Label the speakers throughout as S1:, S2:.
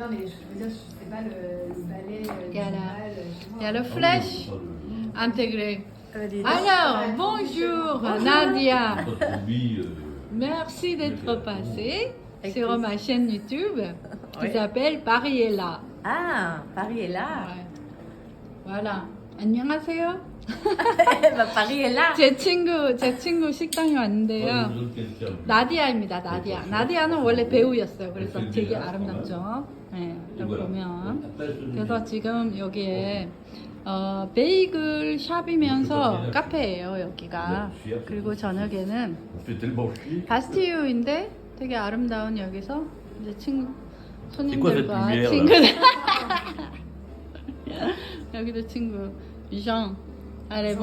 S1: Non, mais je veux dire, je sais pas le, le ballet. euh,
S2: Il y a
S1: du
S2: la-
S1: bal, euh, chez moi.
S2: Il y a le flèche intégré.
S3: Allez,
S2: Alors, bonjour, Nadia.
S4: Oui, euh,
S2: Merci d'être passée
S3: Avec
S2: sur
S3: plaisir.
S2: ma chaîne YouTube qui
S3: Oui.
S2: s'appelle Paris est là.
S3: Ah, Paris est là.
S2: Ouais. Voilà. 안녕하세요.
S3: bah, Paris est là.
S2: 제 친구, 제 친구 식당에 왔는데요.
S4: 무슨 괜찮아.
S2: 나디아입니다, 나디아. 나디아는 원래 배우였어요. 그래서 되게 아름답죠. 네, 여기
S4: 이거야.
S2: 보면.
S4: 그래서
S2: 그래서 지금 여기에 어, 베이글 샵이면서 카페예요, 여기가. 그리고 저녁에는. 바스티유인데 되게 아름다운 여기서 이제 친구 손님들과 친구들 여기도 친구 Jean allez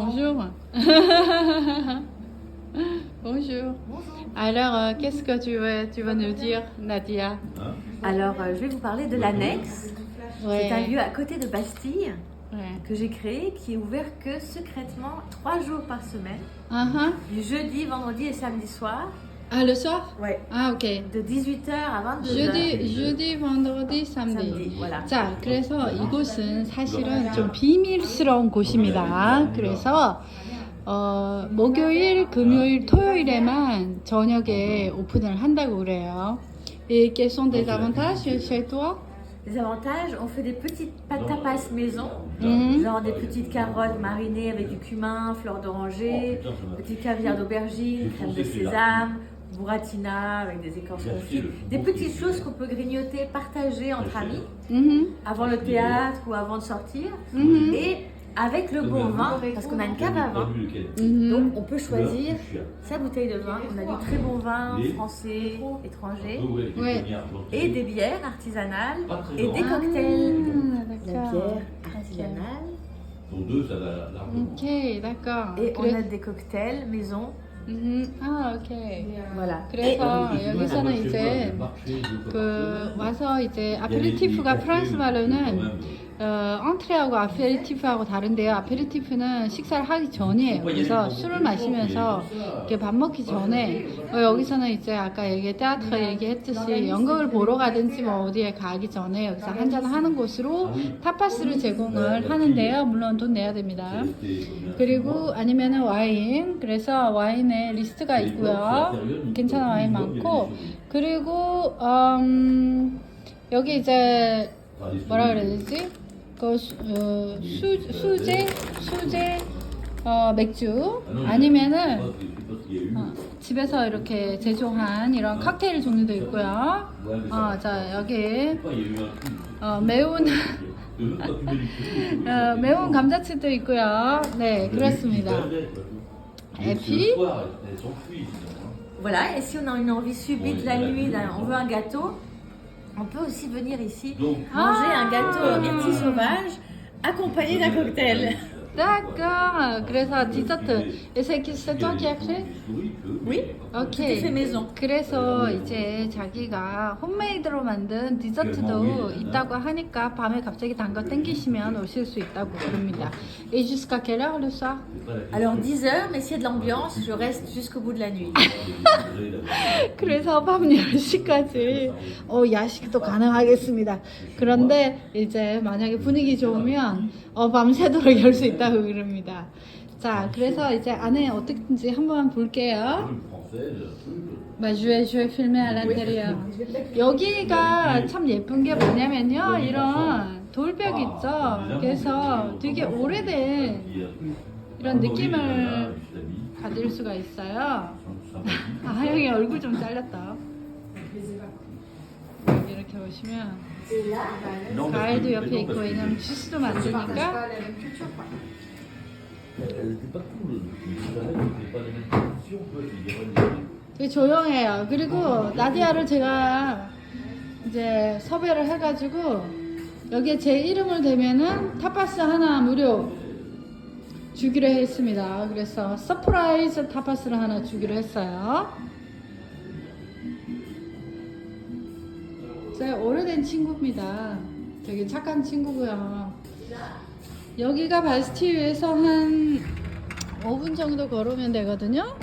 S2: bonjour bonjour alors euh, qu'est-ce que tu veux tu vas nous dire Nadia
S4: Hein
S3: Alors, euh, je vais vous parler de l'annexe. C'est un
S2: ouais,
S3: lieu à côté de Bastille
S2: ouais.
S3: que j'ai créé qui est ouvert que secrètement trois jours par semaine,
S2: Uh-huh.
S3: du jeudi, vendredi et samedi soir.
S2: ah le soir
S3: Ouais.
S2: ah ok
S3: De 18h à 22h.
S2: jeudi jeudi vendredi samedi
S3: samedi. Voilà.
S2: 자, 그래서 이곳은 사실은 좀 비밀스러운 곳입니다. 그래서 어, 목요일, 금요일, 토요일에만 저녁에 오픈을 한다고 그래요. Et quels sont des avantages chez toi?
S3: Les avantages, on fait des petites pâtes tapas maison,
S2: Mhm.
S3: genre des petites carottes marinées avec du cumin, fleur d'oranger,
S4: Oh, putain, ça m'a-
S3: petit caviar d'aubergine, crème de sésame, burratina avec des écorces
S4: Merci,
S3: confites.
S4: le
S3: Des
S4: bon
S3: petites
S4: qui-
S3: choses qu'on peut grignoter, partager entre
S4: Merci.
S3: amis,
S2: Mhm,
S3: avant le théâtre ou avant de sortir.
S2: mhm,
S3: Et avec le bon vin, parce qu'on a une cave à vin.
S4: Produit lequel
S2: mhm.
S3: Donc on peut choisir
S4: Le chien.
S3: sa bouteille de vin. On a du très bon vin
S4: Les-
S3: français, étranger,
S4: Ouais, ouais, des
S2: Ouais.
S4: lumières blanches.
S3: et des bières artisanales
S4: Pas très
S3: et des
S4: grand.
S3: cocktails.
S2: Ah,
S3: La
S2: d'accord.
S3: bière artisanale.
S4: Pour deux, ça va largement.
S2: Ok, d'accord.
S3: Et on
S2: 그래-
S3: a des cocktails maison.
S2: Mhm, 아, ok.
S3: Voilà.
S2: 그래서
S4: Et-
S2: 여기서는
S4: Et-
S2: 이제
S4: marché, je
S2: 그 와서 이제
S4: Il y a des-
S2: 아페리티프가
S4: des
S2: 프랑스
S4: cafés,
S2: 말로는 어, entre하고 아페리티프하고 다른데요. 아페리티프는 식사를 하기 전이에요. 그래서 술을 마시면서 이렇게 밥 먹기 전에 어, 여기서는 이제 아까 얘기 테아트가 얘기했듯이 연극을 보러 가든지 뭐 어디에 가기 전에 여기서 한잔 하는 곳으로 타파스를 제공을 하는데요. 물론 돈 내야 됩니다. 그리고 아니면은 와인. 그래서 와인에 리스트가 있고요. 괜찮은 와인 많고 그리고 음, 여기 이제 뭐라 그래야 되지? 그 수, 어, 수, 수제 수제 어, 맥주 아니면은 어, 집에서 이렇게 제조한 이런 칵테일 종류도 있고요. 어, 자 여기 어, 매운 어, 매운 감자칩도 있고요. 네 그렇습니다. Et puis
S3: Voilà. Et si on a une envie subite la nuit, on veut un gâteau, on peut aussi venir ici
S4: Donc,
S3: manger un gâteau myrtille sauvage accompagné d'un cocktail.
S2: D'accord. 그래서 디저트. Et c'est c'est toi qui as créé?
S3: Oui.
S2: Ok.
S3: Fait maison.
S2: 그래서 이제 자기가 홈메이드로 만든 디저트도 있다고 하니까 밤에 갑자기 단 거 땡기시면 오실 수 있다고 그럽니다. Et jusqu'à quelle heure le soir?
S3: Alors 10h, mais s'il y a de l'ambiance, je reste jusqu'au bout de la nuit.
S2: 그래서 밤 10시까지 어, 야식도 가능하겠습니다. 그런데 이제 만약에 분위기 좋으면 어, 밤새도록 열 수 있다 고 그럽니다. 자, 그래서 이제 안에 어떻게든지 한번 볼게요. Bah, je vais, je vais filmer à l'intérieur. 여기가 참 예쁜 게 뭐냐면요. 이런 돌벽 있죠. 그래서 되게 오래된 이런 느낌을 가질 수가 있어요. 아, 하영이 얼굴 좀 잘렸다. 이렇게 보시면 과일도 옆에 있고 왜냐면 주스도 만드니까. 되게 조용해요. 그리고 나디아를 제가 이제 섭외를 해가지고 여기에 제 이름을 대면은 타파스 하나 무료 주기로 했습니다. 그래서 서프라이즈 타파스를 하나 주기로 했어요. 제 오래된 친구입니다. 되게 착한 친구고요. 여기가 바스티유에서 한 5분 정도 걸으면 되거든요.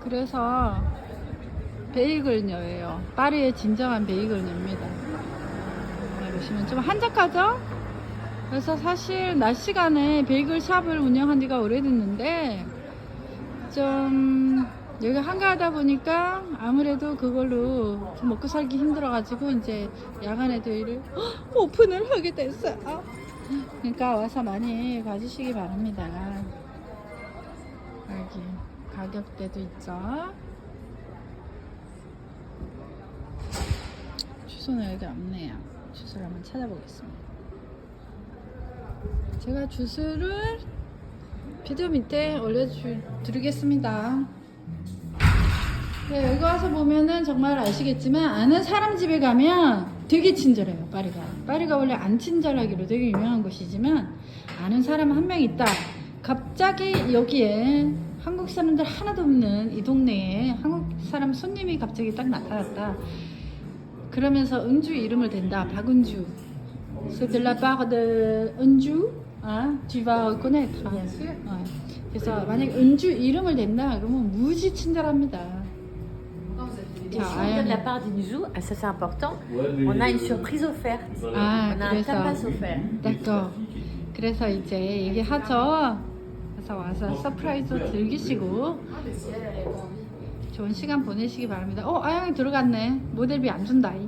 S2: 그래서 베이글녀예요. 파리의 진정한 베이글녀입니다. 네, 보시면 좀 한적하죠? 그래서 사실 낮 시간에 베이글 샵을 운영한 지가 오래됐는데 좀 여기 한가하다 보니까 아무래도 그걸로 좀 먹고 살기 힘들어가지고 이제 야간에도 일을 오픈을 하게 됐어요. 그러니까 와서 많이 봐주시기 바랍니다. 여기 가격대도 있죠. 주소는 여기 없네요. 주소를 한번 찾아보겠습니다. 제가 주소를 비디오 밑에 올려드리겠습니다. 네, 여기 와서 보면은 정말 아시겠지만 아는 사람 집에 가면 되게 친절해요, 파리가. 파리가 원래 안 친절하기로 되게 유명한 곳이지만 아는 사람 한 명 있다. 갑자기 여기에 한국 사람들 하나도 없는 이 동네에 한국 사람 손님이 갑자기 딱 나타났다. 그러면서 은주 이름을 댄다. 박은주. C'est de la part de 은주. 아, tu vas reconnaître.
S1: Bien sûr.
S2: 어, 그래서 만약 은주 이름을 댄다 그러면 무지 친절합니다.
S1: Des
S3: si
S2: Ah,
S3: on de la part d'Inju, ah, ça c'est important, on a une surprise offerte.
S2: 아,
S3: On a un
S2: 그래서
S3: tapas offert.
S2: d'accord. 그래서 이제 얘기하죠. 그래서 와서 서프라이즈 즐기시고
S1: Ah.
S2: 좋은 시간 보내시기 바랍니다. 어, 아영이 들어갔네. 모델비 안 준다. 이.